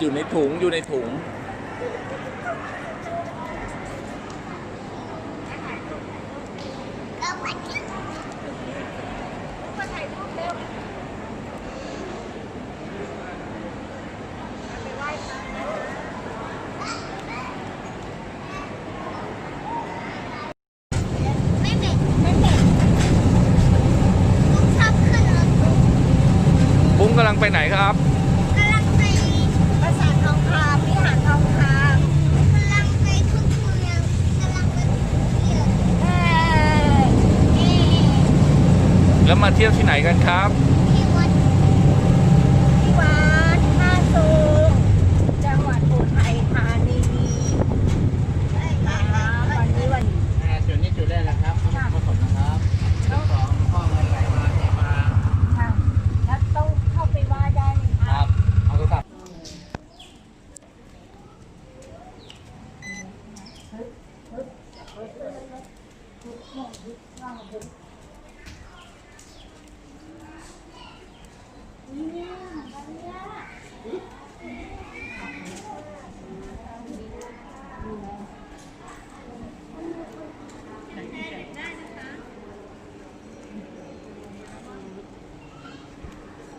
อยู่ในถุงอยู่ในถุง บุ้งกำลังไปไหนครับ กำลังไป ปราสาททองคำวิหารทองค กำลังไปทุกเมืองกำลังไปทุกเมืองำเอ่อ เอ๊ะ แล้วมาเที่ยวที่ไหนกันครับ ที่วัดที่วัดท่าสูงจังหวัดอุทัยธานีเอ้ยอ่าวันนี้วันอ่าจุดนี้จุดแรกนะครับน้ำผสมนะครับจุดสองพ่อเงินไหลมาเทมา ค่ะแล้วต้องเข้าไปไหว้ได้ไหมคคะรับ เอาโทรศัพท์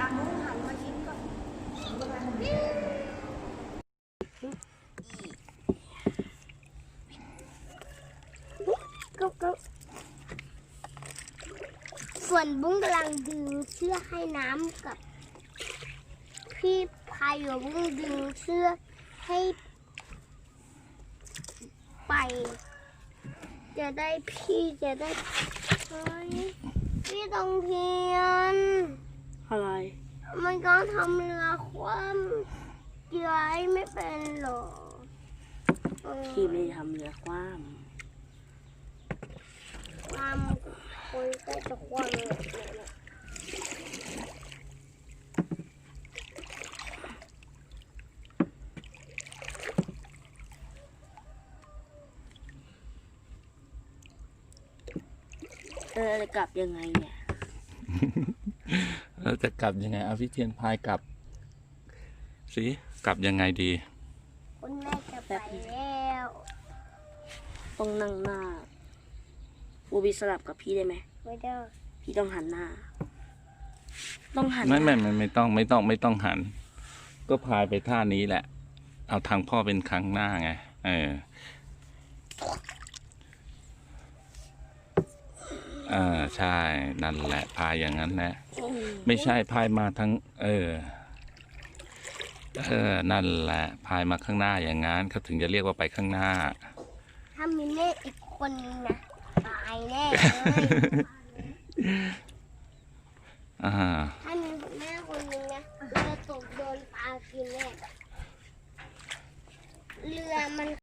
อะมุ้งหันมายิ้มก่อน ก็ก็ ส่วนบุ้งกำลังดึงเชือกให้น้ำกับ พี่พายกับบุ้งดึงเชือกให้ไป จะได้พี่จะได้เฮ้ยพี่ต้องเพียน อะไร มันก็ทำเรือคว่ำย้ายไม่เป็นหรอเออพี่ไม่ได้ทำเรือคว่ความ คนใกล้จะคว่ำเลยเนี่ยำเออจะกลับยังไงเนี่ยแล้วจะกลับยังไงเอาพี่เทียนพายกลับสิกลับยังไงดี คุณแม่จะไปแล้วต้องนั่งหน้า บูบีสลับกับพี่ได้ไหมไม่ได้พี่ต้องหันหน้า ต้องหันไม่หไม่น้าไม่ไม่ต้องไม่ต้องไม่ต้องหัน ก็พายไปท่านี้แหละ เอาทางพ่อเป็นครั้งหน้าไงเอออ่าใช่นั่นแหละพายอย่างนั้นแหละอืมไม่ใช่พายมาทั้ง เออเออนั่นแหละพายมาข้างหน้าอย่างนั้นเขาถึงจะเรียกว่าไปข้างหน้า ถ้ามีแม่อีกคนนึงนะตาย แน่เลยอ่าถ้ามีแม่คนนึงนะจะตกโดนปลากินแน่เรือมัน